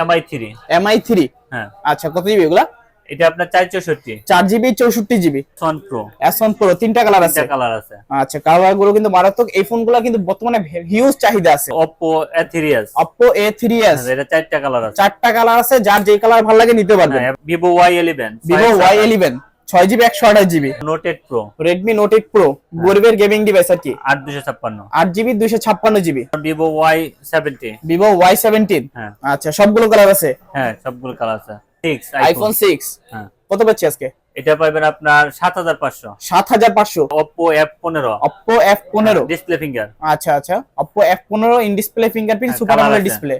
MI three MI three হ্যাঁ। আচ্ছা কত জিবি এগুলা? এটা আপনার চার চৌষট্টি। চার জিবি চৌষট্টি জিবি সন প্রো এসন প্রো তিনটা কালার আছে। কালার আছে। আচ্ছা কালারগুলো কিন্তু মারাত্মক। এই ফোনগুলো কিন্তু বর্তমানে হিউজ চাহিদা আছে। Oppo A three S Oppo A three S এটা চারটা কালার আছে। চারটা কালার আছে যার যে কালার ভালো লাগে নিতে পারবেন Vivo Y eleven Vivo Y eleven ছয় জিবি একশো আঠাশ GB note eight pro Redmi note eight pro গরিবের গেমিং ডিভাইস আর কি? আট দুশো ছাপ্পান্ন। আট জিবি দুইশো ছাপ্পান্ন GB Vivo Y seventy Vivo Y seventeen হ্যাঁ। আচ্ছা সবগুলো কালার আছে? হ্যাঁ সবগুলো কালার আছে। আইফোন সিক্স হ্যাঁ। কত পাচ্ছি আজকে? এটা পাবেন আপনার সাত হাজার পাঁচশো। সাত হাজার পাঁচশো। অপো এফ পনেরো। অপো এফ পনেরো। ডিসপ্লে ফিঙ্গার আচ্ছা আচ্ছা। অপো এফ পনেরো ইন ডিসপ্লে ফিঙ্গারপ্রিন্ট হ্যাঁ, সুপার। ডিসপ্লে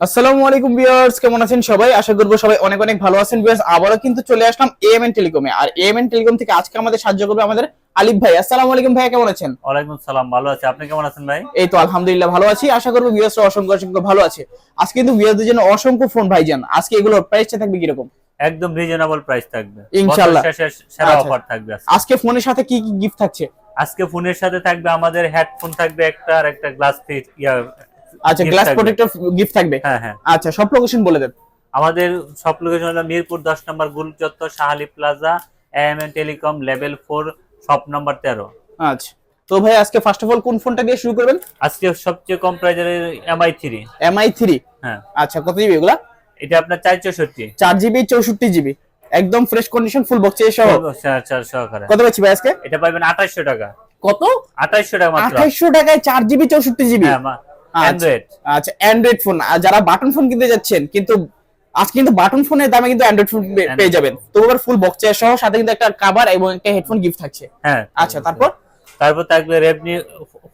আসসালামু আলাইকুম ভিউয়ার্স কেমন আছেন সবাই? আশা করব সবাই অনেক অনেক ভালো আছেন ভিউয়ার্স। আবারও কিন্তু চলে আসলাম এএমএন টেলিকমে আর এএমএন টেলিকম থেকে আজকে আমাদের সাহায্য করবে আমাদের আলিফ ভাই। আসসালামু আলাইকুম ভাই কেমন আছেন? ওয়ালাইকুম সালাম ভালো আছে। আপনি কেমন আছেন ভাই? এই তো আলহামদুলিল্লাহ ভালো আছি। আশা করব ভিউয়ার্সরা অসংখ্য অসংখ্য ভালো আছে। আজকে কিন্তু ভিউয়ারদের জন্য অসংখ্য ফোন ভাইজান। আজকে এগুলোর প্রাইসটা থাকবে কীরকম? একদম রিজনেবল প্রাইস থাকবে। ইনশাআল্লাহ। সেরা আচ্ছা। অফার থাকবে আজকে। ফোনের সাথে কি কি গিফট থাকছে? আজকে ফোনের সাথে থাকবে আমাদের হেডফোন থাকবে একটা আর একটা গ্লাস ফিট ইয়া আচ্ছা গ্লাস প্রোটেক্টর গিফট থাকবে। হ্যাঁ হ্যাঁ। আচ্ছা সব লোকেশন বলে দেন। আমাদের সব লোকেশন হলো মিরপুর দশ নম্বর গুল চত্বর Shah Ali plaza AMN telecom level four shop number তেরো। আচ্ছা। তো ভাই আজকে ফার্স্ট অফ অল কোন ফোনটা দিয়ে শুরু করবেন? আজকে সবচেয়ে কম প্রাইজের এমআই থ্রি এমআই থ্রি হ্যাঁ। আচ্ছা কত জিবি এগুলা? এটা আপনার চার চৌষট্টি। চার জিবি চৌষট্টি জিবি একদম ফ্রেশ কন্ডিশন ফুল বক্স সহ। চার সহকারে। কত পাচ্ছি ভাই আজকে? এটা পাবেন আঠাশশো টাকা। কত? আঠাশশো টাকা মাত্র। আঠাইশশো টাকায় চার জিবি চৌষট্টি জিবি অ্যান্ড্রয়েড আচ্ছা অ্যান্ড্রয়েড ফোন আর যারা বাটন ফোন কিনতে যাচ্ছেন কিন্তু আজকে কিন্তু বাটন ফোনের দামে কিন্তু অ্যান্ড্রয়েড ফোন পেয়ে যাবেন। তো এবার ফুল বক্স সহ সাথে কিন্তু একটা কভার এবং একটা হেডফোন গিফট থাকছে। হ্যাঁ। আচ্ছা তারপর? তারপর থাকবে Redmi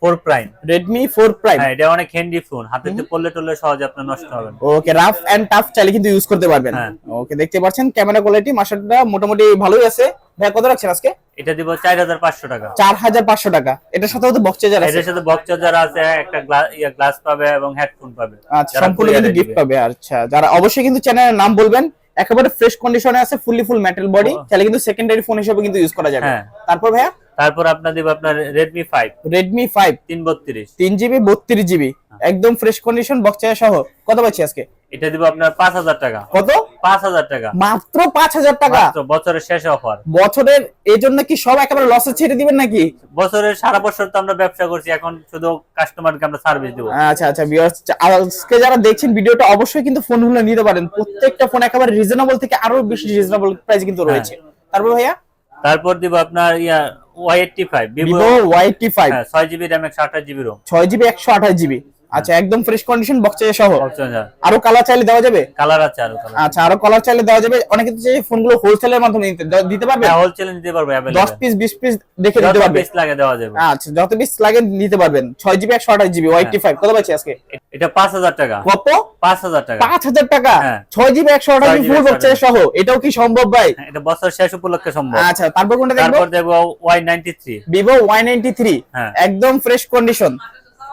four prime Redmi four prime হ্যাঁ এটা অনেক হ্যান্ডি ফোন হাতে পড়লে টললে সহজে আপনার নষ্ট হবে ওকে রাফ এন্ড টাফ চাইলে কিন্তু ইউজ করতে পারবেন। হ্যাঁ। ওকে দেখতে পাচ্ছেন ক্যামেরা কোয়ালিটি মাসারটা মোটামুটি ভালোই আছে। ভাই কত রাখছেন আজকে? এটা দিব চার হাজার পাঁচশো টাকা। চার হাজার পাঁচশো টাকা। এটার সাথে তো বক্স চার্জার আছে। এটার সাথে বক্স চার্জার আছে একটা গ্লাস গ্লাস পাবে এবং হেডফোন পাবে। আচ্ছা সম্পূর্ণ কিন্তু গিফট পাবে আচ্ছা। যারা অবশ্যই কিন্তু চ্যানেলের নাম বলবেন একেবারে ফ্রেশ কন্ডিশনে আছে ফুললি ফুল মেটাল বডি তাহলে কিন্তু সেকেন্ডারি ফোন হিসেবে কিন্তু ইউজ করা যাবে। হ্যাঁ। তারপর ভাইয়া? তারপর আপনার দিব আপনার রেডমি ফাইভ রেডমি ফাইভ তিন বত্রিশ। তিন জিবি বত্রিশ জিবি হ্যাঁ। একদম ফ্রেশ কন্ডিশন বক্স চার্জার সহ। কত পাচ্ছি আজকে? এটা দিব আপনার পাঁচ হাজার টাকা। কত? 5000 টাকা। মাত্র 5000 টাকা? বছরের শেষ অফার। বছরের এই জন্য কি সব একেবারে লসে ছেড়ে দিবেন নাকি? বছরের সারা বছর তো আমরা ব্যবসা করছি এখন শুধু কাস্টমারকে আমরা সার্ভিস দেব। আচ্ছা আচ্ছা, আচ্ছা আজকে যারা দেখছেন ভিডিওটা অবশ্যই কিন্তু ফোনগুলো নিতে পারেন। প্রত্যেকটা ফোন একেবারে রিজনেবল থেকে আরও বেশি রিজনেবল প্রাইস কিন্তু হ্যাঁ। রয়েছে। তারপর ভাইয়া? তারপর দিব আপনার ইয়া Y85 Vivo Y85 6GB হ্যাঁ, RAM 128GB ROM 6GB 128GB আচ্ছা একদম ফ্রেশ কন্ডিশন বক্স সহ। হ্যাঁ। আরও কালার চাইলে দেওয়া যাবে? কালার আছে আরও কালার আচ্ছা আরও কালার চাইলে দেওয়া যাবে। অনেকে তো চাই ফোনগুলো হোলসেলের মাধ্যমে নিতে দিতে পারবে? হ্যাঁ হোলসেল নিতে পারবে দশ অ্যাভেলেবল পিস বিশ পিস দেখে দিতে পারবে। পিস লাগে দেওয়া যাবে। আচ্ছা যত পিস লাগে নিতে পারবেন। ছয় জিবি একশো আঠাশ জিবি ওয়াই টি ফাইভ কত পাচ্ছি আজকে? এটা পাঁচ হাজার টাকা। কত? পাঁচ হাজার টাকা। পাঁচ হাজার টাকা? হ্যাঁ। ছয় জিবি একশো আঠাশ 6GB ফুল বক্স সহ। এটাও কি সম্ভব ভাই? হ্যাঁ, এটা বছর শেষ উপলক্ষে সম্ভব। আচ্ছা তারপর কোনটা দেখব? তারপর দেখব Y ninety three Vivo Y ninety three হ্যাঁ। একদম ফ্রেশ কন্ডিশন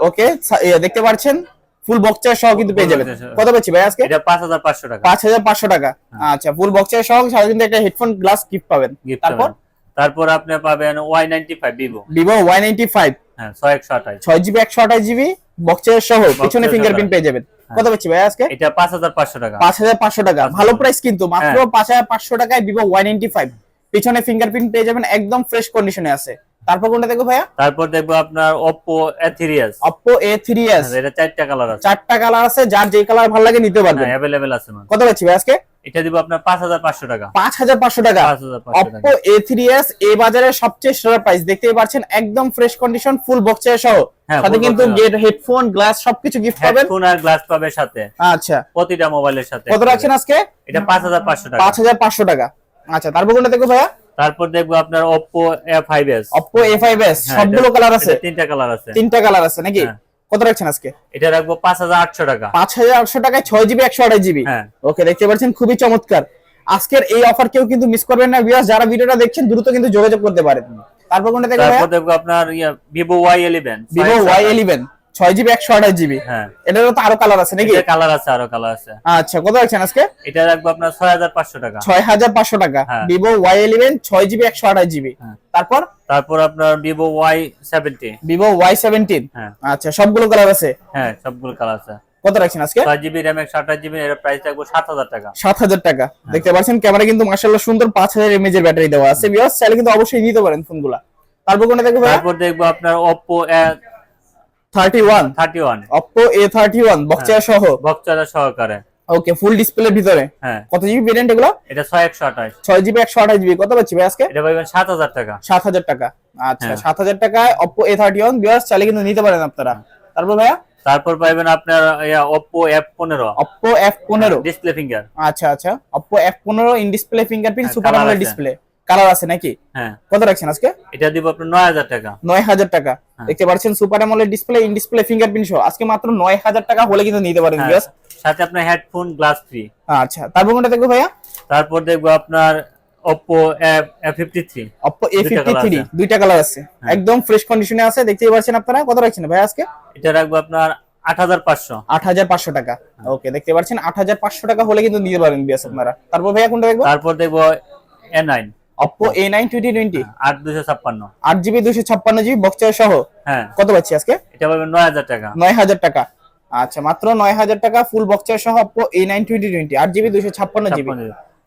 ওকে দেখতে পাচ্ছেন ফুল বক্সার সহ কিন্তু পেয়ে যাবেন। কত পাচ্ছি ভাই আজকে? এটা পাঁচ হাজার পাঁচশো টাকা। পাঁচ হাজার পাঁচশো টাকা। হ্যাঁ। আচ্ছা ফুল বক্সার সহ সাথে কিন্তু একটা হেডফোন গ্লাস গিফট পাবেন। তারপর? তারপর আপনি পাবেন Y ninety five Vivo Vivo Y five হ্যাঁ ছয় একশো আঠাশ। ছয় জিবি একশো আঠাশ জিবি বক্সের সহ পিছনে ফিঙ্গারপ্রিন্ট পেয়ে যাবেন। কত পাচ্ছি ভাই আজকে? এটা পাঁচ হাজার পাঁচশো টাকা। পাঁচ হাজার পাঁচশো টাকা। ভালো প্রাইস কিন্তু মাত্র হ্যাঁ। পাঁচ হাজার পাঁচশো টাকায় নাইনটি ফাইভ পিছনে ফিঙ্গারপ্রিন্ট পেয়ে যাবেন একদম ফ্রেশ কন্ডিশনে আছে। তারপর কোনটা দেখো ভাইয়া? তারপর দেখব আপনার ওপো এথিরিয়াস অপো এ থ্রি এটা চারটা কালার আছে। চারটা কালার আছে যার যে কালার ভালো লাগে নিতে পারবেন। অ্যাভেলেবেল আছে মানে কত পাচ্ছি ভাই আজকে? এটা দিব আপনার পাঁচ হাজার পাঁচশো টাকা। পাঁচ হাজার পাঁচশো টাকা। পাঁচ হাজার পাঁচশো টাকা। অপো এ এই বাজারে সবচেয়ে সেরা প্রাইস দেখতেই পাচ্ছেন একদম ফ্রেশ কন্ডিশন ফুল বক্সের সহ। হ্যাঁ, সাথে কিন্তু গেট হেডফোন গ্লাস সবকিছু গিফট পাবেন। হেডফোন আর গ্লাস পাবে সাথে। আচ্ছা। প্রতিটা মোবাইলের সাথে। কত রাখছেন আজকে? এটা পাঁচ হাজার পাঁচশো টাকা। পাঁচ হাজার পাঁচশো টাকা। আচ্ছা তারপর কোনটা দেখো ভাইয়া? তারপর দেখব আপনার Oppo A five S Oppo A five S সবগুলো কালার আছে? তিনটা কালার আছে। তিনটা কালার আছে নাকি? হ্যাঁ। কত রাখছেন আজকে? এটা রাখব পাঁচ হাজার আটশো টাকা। পাঁচ হাজার আটশো টাকায় ছয় জিবি একশো আঠাশ জিবি হ্যাঁ। ওকে দেখতে পাচ্ছেন খুবই চমৎকার। আজকের এই অফার কেউ কিন্তু মিস করবেন না ভিউয়ার্স যারা ভিডিওটা দেখছেন দ্রুত কিন্তু যোগাযোগ করতে পারেন। তারপর কোনটা তারপর দেখব আপনার ইয়া Vivo Y eleven Vivo Y eleven ছয় জিবি একশো আঠাশ জিবি হ্যাঁ। এটারও তো আরও কালার আছে নাকি? কালার আছে আরও কালার আছে। আচ্ছা কত রাখছেন আজকে? এটা রাখব আপনার ছয় হাজার পাঁচশো টাকা। ছয় হাজার পাঁচশো টাকা। ভিভো ওয়াই ইলেভেন ছয় জিবি একশো আঠাশ জিবি হ্যাঁ। তারপর? তারপর আপনার Vivo Y seventeen Vivo Y seventeen আচ্ছা সবগুলো কালার আছে? হ্যাঁ সবগুলো কালার আছে। কত রাখছেন আজকে? ছয় জিবি র্যাম একশো আঠাশ জিবি এর প্রাইস রাখব সাত হাজার টাকা। সাত হাজার টাকা। হ্যাঁ। দেখতে পাচ্ছেন ক্যামেরা কিন্তু মার্শাল্লাহ সুন্দর পাঁচ হাজার এমএজ এর ব্যাটারি দেওয়া আছে। বিয়াস চাইলে কিন্তু অবশ্যই নিতে পারেন ফোনগুলা তারপর কোনটা দেখব তারপর দেখব আপনার Oppo হ্যাঁ। সহ? সহকারে। ওকে ফুল ভিতরে? হ্যাঁ। কত জিবি জিবি এটা টাকা। 7000 টাকা। আচ্ছা হ্যাঁ। কিন্তু নিতে পারেন আপনারা। হ্যাঁ। তারপর ভাইয়া? তারপর পাইবেন আপনার Oppo F15 এফ পনেরো। ডিসপ্লে ফিঙ্গার আচ্ছা আচ্ছা। Oppo F15 in display fingerprint super display colour আছে নাকি? হ্যাঁ। কত রাখছেন আজকে? এটা দিব আপনার 9000 টাকা। 9000 টাকা। হ্যাঁ। দেখতে পাচ্ছেন super AMOLED display in display fingerprint সহ। আজকে মাত্র 9000 টাকা হলে কিন্তু নিতে পারেন হ্যাঁ। ভিউয়ার্স সাথে আপনার হেডফোন গ্লাস ফ্রি আচ্ছা তারপর কোনটা দেখব ভাইয়া? তারপর দেখব আপনার Oppo A53 Oppo A53 দুইটা কালার আছে। একদম ফ্রেশ কন্ডিশনে আছে। দেখতে পাচ্ছেন আপনারা। কত রাখছেন ভাই আজকে? এটা রাখব আপনার 8500 8500 টাকা। ওকে দেখতে পাচ্ছেন 8500 টাকা হলে কিন্তু নিতে পারেন বিএস আপনারা। তারপর ভাইয়া কোনটা দেখব? তারপর দেখব A9 Oppo A9 2020 8256 8GB ছাপ্পান্ন। জিবি বক্সার সহ? হ্যাঁ। কত পাচ্ছি আজকে? এটা পাবেন 9000 টাকা। 9000 টাকা। আচ্ছা মাত্র 9000 টাকা ফুল বক্স টুয়েন্টি সহ Oppo A9 2020 8GB 256GB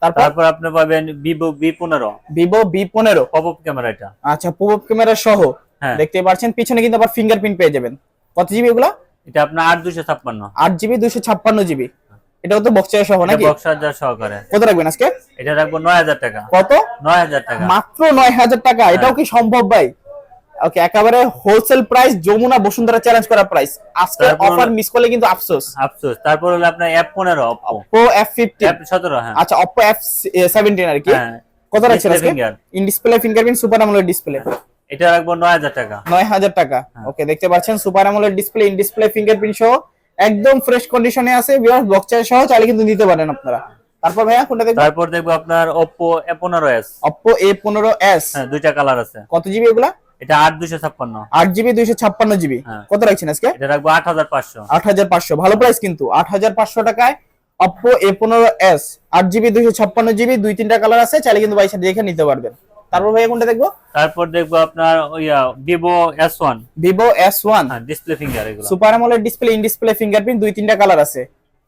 তারপর? আপনি পাবেন Vivo V15 Vivo V15 popup camera এটা। আচ্ছা পপআপ ক্যামেরা সহ। হ্যাঁ। দেখতে পাচ্ছেন পিছনে কিন্তু আবার ফিঙ্গারপ্রিন্ট পেয়ে যাবেন। কত জিবি এগুলো? এটা আপনার 8256 8GB 256GB এটাও তো বক্সা সহ নাকি? বক্স চার্জার সহকারে। কত রাখবেন আজকে? এটা রাখব নয় হাজার টাকা। কত? নয় হাজার টাকা। মাত্র নয় হাজার টাকা। এটাও কি সম্ভব ভাই? ওকে একেবারে wholesale price Jamuna Bashundhara challenge করা প্রাইস আজকে অফার মিস করলে কিন্তু আফসোস। আফসোস। তারপর হলো আপনার এফ পনেরো Oppo Oppo F fifty F সতেরো হ্যাঁ। আচ্ছা এফ সেভেন্টিন আর কি? হ্যাঁ। কত রাখছেন আজকে? In display fingerprint super AMOLED display এটা রাখব নয় হাজার টাকা। নয় হাজার টাকা। হ্যাঁ। ওকে দেখতে পাচ্ছেন super AMOLED display in display fingerprint সহ একদম ফ্রেশ কন্ডিশনে আছে বিয়ার বক্সার সহ চাইলে কিন্তু নিতে পারেন আপনারা। তারপর ভাইয়া কোনটা দেখবেন? তারপর দেখব আপনার অপো এ পনেরো এস হ্যাঁ দুইটা কালার আছে। কত জিবি এগুলা? এটা আট দুশো ছাপ্পান্ন। আট জিবি। কত রাখছেন আজকে? এটা রাখব আট হাজার পাঁচশো। আট হাজার পাঁচশো। ভালো প্রাইস কিন্তু। আট হাজার পাঁচশো টাকায় অপো এ পনেরো এস আট জিবি দুইশো ছাপ্পান্ন জিবি দুই তিনটা কালার আছে। চাইলে কিন্তু বাইশে দেখে নিতে পারবেন। তারপর ভাইয়া কোনটা দেখব? তারপর দেখব আপনার ওইয়া Vivo S one Vivo S one হ্যাঁ ডিসপ্লে ফিঙ্গার এগুলো। Super AMOLED display in display fingerprint দুই তিনটা কালার আছে।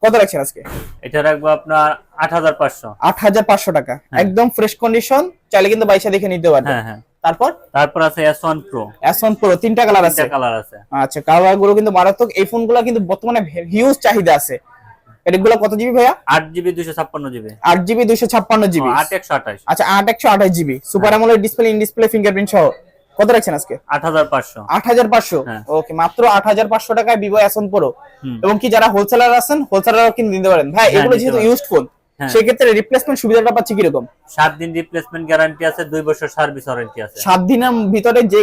কত রাখছেন আজকে? এটা রাখব আপনার আট হাজার পাঁচশো। আট হাজার পাঁচশো টাকা। একদম ফ্রেশ কন্ডিশন চাইলে কিন্তু বাইশে দেখে নিতে পারবেন। হ্যাঁ হ্যাঁ। তারপর? তারপর আছে S one pro S one pro তিনটা কালার আছে। তিনটা কালার আছে। আচ্ছা কালারগুলো কিন্তু মারাত্মক। এই ফোনগুলো কিন্তু বর্তমানে হিউজ চাহিদা আছে। এগুলো কত জিবি ভাইয়া? আট জিবি দুশো ছাপ্পান্ন জিবি আট জিবি ছাপ্পান্ন জিবি আট একশো আঠাশ। আচ্ছা আট একশো আঠাশ GB super display in display fingerprint সহ। কত রাখছেন আজকে? আট হাজার পাঁচশো। আট হাজার পাঁচশো? হ্যাঁ। ওকে মাত্র আট হাজার পাঁচশো টাকায় ভিভো এসন প্রো এবং কি যারা হোলসেলার আছেন হোলসেলারও পারেন। ভাই হ্যাঁ, এগুলো যেহেতু। ইউজড ফোন হ্যাঁ। সেক্ষেত্রে রিপ্লেসমেন্ট সুবিধাটা পাচ্ছি কীরকম? সাত দিন রিপ্লেসমেন্ট গ্যারান্টি আছে দুই বছর সার্ভিস ওয়ারেন্টি আছে। সাত দিনের ভিতরে যে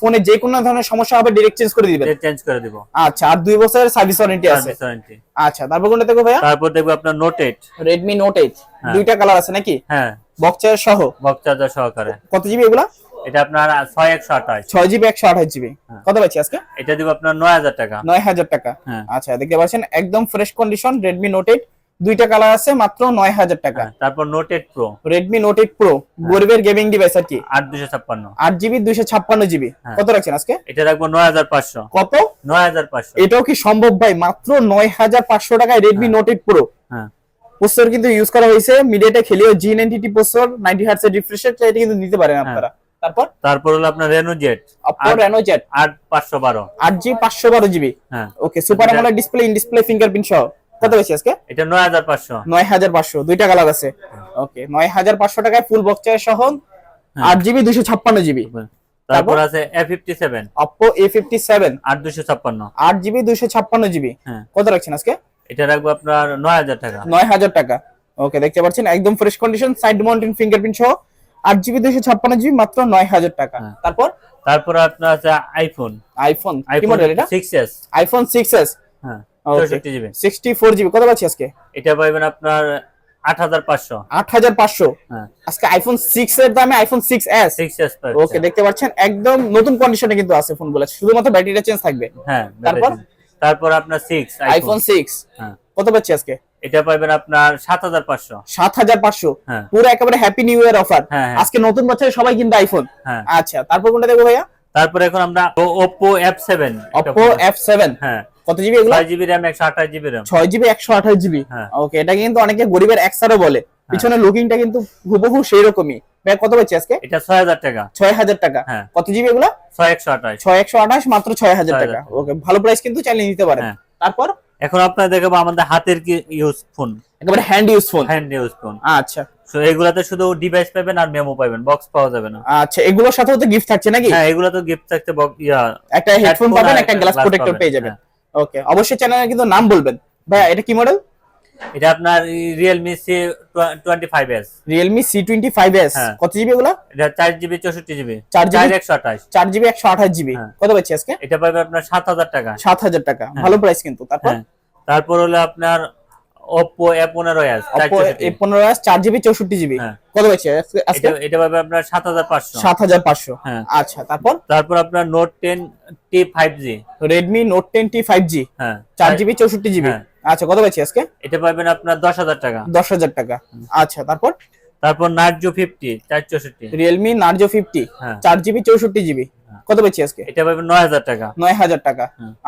ফোনে যে কোনো ধরনের সমস্যা হবে ডিরেক্ট চেঞ্জ করে দিবেন? চেঞ্জ করে দিব। আচ্ছা আর দুই বছরের সার্ভিস ওয়ারেন্টি আছে? ওয়ারেন্টি আচ্ছা তারপর কোনটা দেখো ভাইয়া? তারপর দেখব আপনার note eight Redmi note eight হ্যাঁ। দুইটা কালার আছে নাকি? হ্যাঁ। বক্সের সহ? বক্স সহকারে। কত জিবি এগুলা? এটা আপনার ছয় একশো আঠাশ। ছয় জিবি একশো আঠাশ জিবি হ্যাঁ। কত পাচ্ছি আজকে? এটা দিব আপনার নয় হাজার টাকা। নয় হাজার টাকা। হ্যাঁ। আচ্ছা দেখতে পাচ্ছেন একদম fresh condition Redmi note eight দুইটা কালার আছে মাত্র নয় হাজার টাকা। হ্যাঁ, তারপর note eight pro Redmi note eight pro গরিবের গেমিং ডিভাইস আর কি? আট দুশো ছাপ্পান্ন। আট জিবি দুইশো ছাপ্পান্ন জিবি হ্যাঁ। কত রাখছেন আজকে? এটা রাখব নয় হাজার পাঁচশো। কত? নয় হাজার পাঁচশো। এটাও কি সম্ভব ভাই? মাত্র নয় হাজার পাঁচশো টাকায় রেডমি নোট এইট প্রো হ্যাঁ। প্রসেসর কিন্তু ইউজ করা হয়েছে। মিডিয়াটা খেলেও G ninety T processor ninety hertz এর রিফ্রেশ রেট এটা কিন্তু নিতে পারেন আপনারা। তারপর? তারপর হলো আপনার রেনো জেট অপো আর- রেনো জেট আট পাঁচশো বারো। আট জি পাঁচশো বারো জিবি হ্যাঁ। Okay super AMOLED display in display fingerprint সহ। কত বেশি আজকে? এটা নয় হাজার পাঁচশো। নয় হাজার পাঁচশো দুইটা কালার আছে ওকে নয় হাজার পাঁচশো টাকায় ফুল বক্স সহ হ্যাঁ। আট জিবি দুশো ছাপ্পান্ন জিবি তারপর আছে A fifty seven Oppo A fifty seven আট দুশো ছাপ্পান্ন। আট জিবি দুশো ছাপ্পান্ন জিবি হ্যাঁ। কত রাখছেন আজকে? এটা রাখব আপনার নয় হাজার টাকা। নয় হাজার টাকা। ওকে দেখতে পাচ্ছেন একদম fresh condition side mounted fingerprint সহ আট জিবি দুশো ছাপ্পান্ন জিবি মাত্র নয় হাজার টাকা। হ্যাঁ। তারপর? তারপর আপনার আছে আইফোন আইফোন কি মডেল এটা? Six S iPhone six S হ্যাঁ। Okay. চৌষট্টি জিবি সিক্সটি ফোর জিবি কত পাচ্ছি আজকে? এটা পাইবেন আপনার আট হাজার পাঁচশো। আট হাজার পাঁচশো? হ্যাঁ। আজকে আইফোন সিক্স এর দামে iPhone six S six S okay দেখতে পাচ্ছেন একদম নতুন কন্ডিশনে কিন্তু আছে ফোনগুলো শুধুমাত্র ব্যাটারিটা চেঞ্জ থাকবে। হ্যাঁ তারপর? তারপর আপনার সিক্স আইফোন সিক্স হ্যাঁ। কত পাচ্ছি আজকে? এটা পাবেন আপনার সাত হাজার পাঁচশো। সাত হাজার পাঁচশো। হ্যাঁ। পুরো একেবারে হ্যাপি নিউ ইয়ার অফার। আজকে নতুন বছরে সবাই কিন্তু আইফোন হ্যাঁ। আচ্ছা তারপর কোনটা দেখব ভাইয়া? তারপরে এখন আমরা সেভেন অপো এফ সেভেন হ্যাঁ। কত জিবি এগুলো? ছয় জিবি র্যাম একশো আঠাশ জিবি র্যাম ছয় জিবি একশো আঠাশ জিবি হ্যাঁ। ওকে এটা কিন্তু অনেকে গরিবের একসারও বলে। পিছনে লুকিংটা কিন্তু হুবহু সেই রকমই ভাই কত পাচ্ছি আজকে? এটা ছয় হাজার টাকা। ছয় হাজার টাকা। হ্যাঁ। কত জিবি এগুলো? ছয় একশো আঠাশ। ছয় একশো আঠাশ মাত্র 6,000 টাকা। ওকে ভালো প্রাইস কিন্তু চালিয়ে নিতে পারেন। হ্যাঁ। তারপর? এখন আপনার দেখাবো আমাদের হাতের কি ইউজ ফোন একেবারে hand use phone hand use phone আচ্ছা। তো এগুলাতে শুধু ডিভাইস পাবেন আর মেমো পাবেন। বক্স পাওয়া যাবে না। আচ্ছা এগুলোর সাথেও তো গিফট থাকছে নাকি? হ্যাঁ এগুলা তো গিফট থাকতে ইয়া একটা হেডফোন পাবেন একটা গ্লাস প্রোটেক্টর পেয়ে যাবেন। হ্যাঁ। ওকে অবশ্যই চ্যানেলের কিন্তু নাম বলবেন। ভাইয়া এটা কি মডেল এটা আপনার Realme C twenty five S Realme C twenty five S হ্যাঁ। কত জিবি এগুলো? এটা 4 জিবি চৌষট্টি জিবি চার চার জিবি একশো আঠাশ। চার জিবি একশো আঠাশ জিবি হ্যাঁ। কত পাচ্ছি আজকে? এটা পাবে আপনার সাত হাজার টাকা। সাত হাজার টাকা। ভালো প্রাইস কিন্তু। তারপর? হ্যাঁ। তারপর হলো আপনার ওপো এ পনেরো অপো এ পনেরো এস চার জিবি চৌষট্টি জিবি হ্যাঁ। কত পাচ্ছি আজকে- এটা পাবে আপনার সাত হাজার পাঁচশো। সাত হাজার পাঁচশো। হ্যাঁ। আচ্ছা তারপর? তারপর আপনার note ten T five G Redmi note ten T five G হ্যাঁ। চার জিবি চৌষট্টি জিবি হ্যাঁ। আচ্ছা কত পাচ্ছি আজকে? এটা পাবেন আপনার দশ হাজার টাকা। দশ হাজার টাকা। আচ্ছা তারপর? তারপর নার্জো ফিফটি চার চৌষট্টি। রিয়েলমি নার্জো ফিফটি চার জিবি চৌষট্টি জিবি হ্যাঁ। কত পাচ্ছি আজকে? এটা পাবেন নয় হাজার টাকা। নয় হাজার টাকা।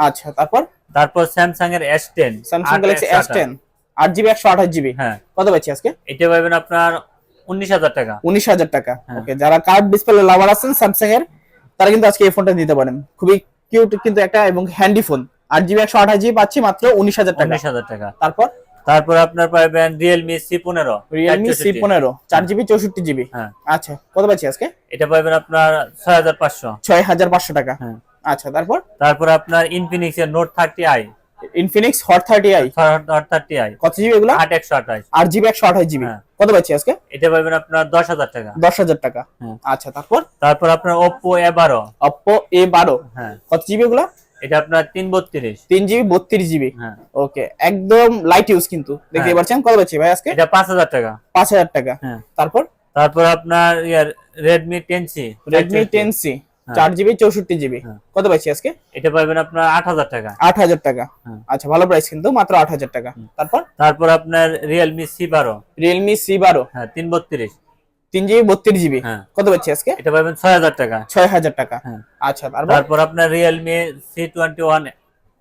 আচ্ছা তারপর? তারপর স্যামসাং এর S ten Samsung Galaxy S ten আট জিবি একশো আঠাশ জিবি। হ্যাঁ। কত পাচ্ছি আজকে? এটা পাবেন আপনার উনিশ হাজার টাকা। উনিশ হাজার টাকা। হ্যাঁ। ওকে যারা কার্ড ডিসপ্লে লাভার আছেন স্যামসাং এর তারা কিন্তু আজকে এই ফোনটা নিতে পারেন। খুবই কিউট কিন্তু একটা এবং হ্যান্ডি ফোন আট জিবি একশো আঠাশ জিবি পাচ্ছি মাত্র উনিশ হাজার টাকা। উনিশ হাজার টাকা। তারপর? তারপর আপনার পাবেন রিয়েলমি সি পনেরো। রিয়েলমি সি পনেরো চার জিবি চৌষট্টি জিবি। হ্যাঁ। আচ্ছা কত পাচ্ছি আজকে? এটা পাবেন আপনার ছয় হাজার পাঁচশো। ছয় হাজার পাঁচশো টাকা। হ্যাঁ। আচ্ছা তারপর? তারপর আপনার ইনফিনিক্স এর note thirty i Infinix hot thirty i hot thirty i কত জিবি এগুলো? আট একশো আঠাশ। আট জিবি একশো আঠাশ জিবি। কত পাচ্ছি আজকে? এটা পাবেন আপনার দশ হাজার টাকা। দশ হাজার টাকা। হ্যাঁ। আচ্ছা তারপর? তারপর আপনার বারো। অপ্পো এ বারো। হ্যাঁ। কত জিবি এগুলো? এটা আপনার তিন বত্রিশ। তিন জিবি বত্রিশ জিবি হ্যাঁ। ওকে একদম লাইট ইউজ কিন্তু। দেখতে হ্যাঁ। পাচ্ছেন? কত পাচ্ছি ভাই আজকে? এটা পাঁচ হাজার টাকা। পাঁচ হাজার টাকা। হ্যাঁ। তারপর? তারপর আপনার ইয়ার Redmi ten C Redmi ten C. চার জিবি চৌষট্টি জিবি। হ্যাঁ। কত পাচ্ছি আজকে? এটা পাবেন আপনার আট হাজার টাকা। আট হাজার টাকা। হ্যাঁ। আচ্ছা ভালো প্রাইস কিন্তু মাত্র আট হাজার টাকা। তারপর? তারপর আপনার রিয়েলমি সি বারো। রিয়েলমি সি বারো। হ্যাঁ তিন বত্রিশ। তিন জিবি বত্রিশ জিবি। হ্যাঁ। কত পাচ্ছি আজকে? এটা পাবেন ছয় হাজার টাকা। ছয় হাজার টাকা। হ্যাঁ। আচ্ছা তারপর? তারপর আপনার Realme C twenty one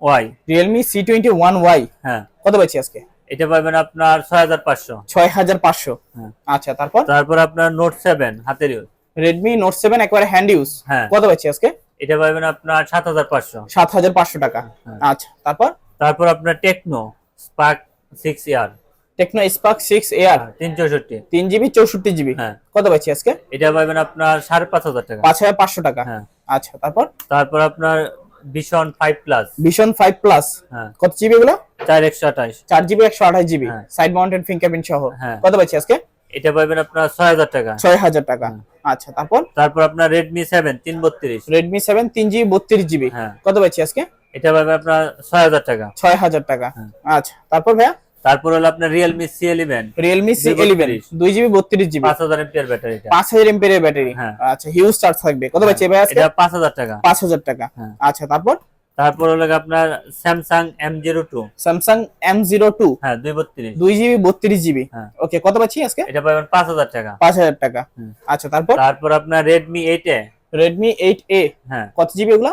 Y Realme C twenty one Y হ্যাঁ। কত পাচ্ছি আজকে? এটা পাবেন আপনার ছয় হাজার পাঁচশো। ছয় হাজার পাঁচশো। হ্যাঁ। আচ্ছা তারপর? তারপর আপনার নোট সেভেন হাতের ইউজ। রেডমি নোট সেভেন একবারে হ্যান্ড ইউজ হ্যাঁ। কত পাচ্ছি আজকে? এটা পাবেন আপনার সাত হাজার পাঁচশো। সাত হাজার পাঁচশো টাকা। হ্যাঁ। আচ্ছা তারপর? তারপর আপনার Tecno Spark six air Tecno Spark six air তিন চৌষট্টি তিন জিবি চৌষট্টি জিবি। হ্যাঁ। কত পাচ্ছি আজকে? এটা পাবেন আপনার সাড়ে পাঁচ হাজার টাকা। পাঁচ হাজার পাঁচশো টাকা। হ্যাঁ। আচ্ছা তারপর? তারপর আপনার Vision five plus Vision five plus হ্যাঁ। কত জিবি এগুলো? চার একশো আঠাশ। চার জিবি একশো আঠাশ জিবি। সাইড মাউন্টেড ফিঙ্গারপ্রিন্ট সহ। হ্যাঁ। কত পাচ্ছি আজকে? এটা পাবেন আপনার ছয় হাজার টাকা। ছয় হাজার টাকা। আচ্ছা তারপর? তারপর আপনার রেডমি সেভেন তিন বত্রিশ। রেডমি সেভেন তিন জিবি বত্রিশ জিবি। হ্যাঁ। কত পাচ্ছি আজকে? এটা পাবেন আপনার ছয় হাজার টাকা। ছয় হাজার টাকা। হ্যাঁ। আচ্ছা তারপর ভাইয়া? তারপর হলো আপনার Realme C eleven Realme C eleven দুই জিবি বত্রিশ জিবি। পাঁচ হাজার এমপিয়ার ব্যাটারিটা পাঁচ হাজার এমপের ব্যাটারি। হ্যাঁ। আচ্ছা হিউজ চার্জ থাকবে। কত পাচ্ছি ভাই আজকে? এটা পাঁচ হাজার টাকা। পাঁচ হাজার টাকা। আচ্ছা তারপর? তারপর হলো আপনার Samsung M zero two Samsung M zero two হ্যাঁ দুই বত্রিশ। দুই জিবি বত্রিশ জিবি। হ্যাঁ। ওকে কত পাচ্ছি আজকে? এটা পাবেন পাঁচ হাজার টাকা। পাঁচ হাজার টাকা। আচ্ছা তারপর? তারপর আপনার Redmi eight A Redmi eight A হ্যাঁ। কত জিবি এগুলো?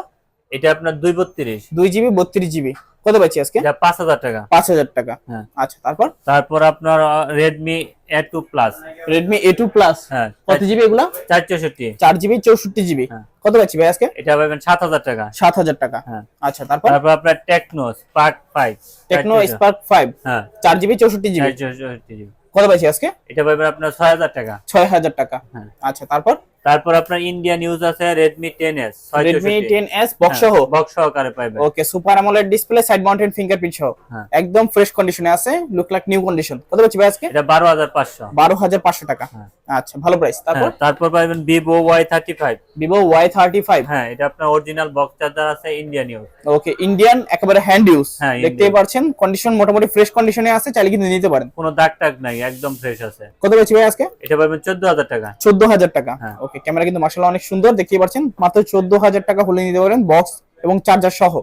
এটা আপনার দুই বত্রিশ। দুই জিবি বত্রিশ জিবি। কত পাচ্ছি আজকে? এটা পাঁচ হাজার টাকা। পাঁচ হাজার টাকা। হ্যাঁ। আচ্ছা তারপর? তারপর আপনার Redmi A two plus Redmi A two plus হ্যাঁ কত জিবি এগুলো? চার চৌষট্টি। চার জিবি চৌষট্টি জিবি হ্যাঁ। কত পাচ্ছি ভাই আজকে? এটা পাবেন সাত হাজার টাকা। সাত হাজার টাকা। হ্যাঁ। আচ্ছা তারপর? তারপর আপনার Tecno Spark five Tecno Spark five হ্যাঁ। চার জিবি চৌষট্টি জিবি চার চৌষট্টি জিবি কত পাচ্ছি আজকে? এটা পাবেন আপনার ছয় হাজার টাকা। ছয় হাজার টাকা। হ্যাঁ। আচ্ছা তারপর? তারপর আপনার ইন্ডিয়ান ইউজ আছে ten S Redmi ten box সহ? বক্স সহকারে পাইবেন। Okay super AMOLED display side mounted fingerprint সহ। হ্যাঁ। একদম ফ্রেশ কন্ডিশনে আছে লুক লাইক নিউ কন্ডিশন কত পাচ্ছি ভাই আজকে? এটা বারো হাজার পাঁচশো। বারো হাজার পাঁচশো টাকা। হ্যাঁ। আচ্ছা ভালো প্রাইস তারপর? তারপর five Vivo Y thirty five হ্যাঁ এটা আপনার অরিজিনাল বক্স চার্জার আছে ইন্ডিয়ান ইউজ ওকে ইন্ডিয়ান একেবারে হ্যান্ড ইউজ হ্যাঁ, দেখতেই Indian। পারছেন কন্ডিশন মোটামুটি ফ্রেশ কন্ডিশনে আছে চাইলে কিন্তু নিতে পারেন। কোনো দাগ টাগ নাই একদম ফ্রেশ আছে। কত পাচ্ছি ভাই আজকে? এটা পাবেন চোদ্দ হাজার টাকা। চোদ্দ হাজার টাকা। হ্যাঁ। ওকে ক্যামেরা কিন্তু মাসাল্লাহ অনেক সুন্দর দেখতেই পাচ্ছেন। মাত্র চোদ্দ হাজার টাকা হলে নিতে পারেন বক্স এবং চার্জার সহ।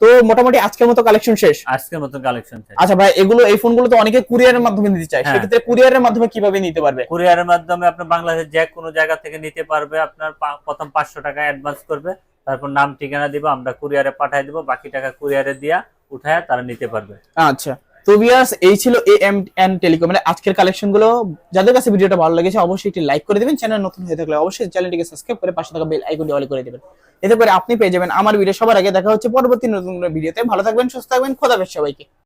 তো মোটামুটি আজকের মতো কালেকশন শেষ? আজকের মতন কালেকশন আচ্ছা ভাই এগুলো এই ফোনগুলো তো অনেকে কুরিয়ারের মাধ্যমে নিতে চায়। হ্যাঁ। সেক্ষেত্রে কুরিয়ারের মাধ্যমে কীভাবে নিতে পারবে? কুরিয়ারের মাধ্যমে আপনার বাংলাদেশের যে কোনো জায়গা থেকে নিতে পারবে। আপনার প্রথম পাঁচশো টাকা অ্যাডভান্স করবে। তারপর নাম ঠিকানা দিব আমরা কুরিয়ারে পাঠিয়ে দিব। বাকি টাকা কুরিয়ারে দিয়া উঠায় তারা নিতে পারবে। আচ্ছা। তো ভিউয়ার্স এই ছিল এ এম এন টেলিকম মানে আজকের কালেকশনগুলো, যাদের কাছে ভিডিওটা ভালো লেগেছে, অবশ্যই একটি লাইক করে দিবেন। চ্যানেল নতুন হয়ে থাকলে অবশ্যই চ্যানেলটিকে সাবস্ক্রাইব করে পাশে থাকা বেল আইকনটি অল করে দিবেন। এতে করে আপনি পেয়ে যাবেন আমার ভিডিও সবার আগে। দেখা হচ্ছে পরবর্তী নতুন ভিডিওতে ভালো থাকবেন, সুস্থ থাকবেন। খোদা সবাইকে।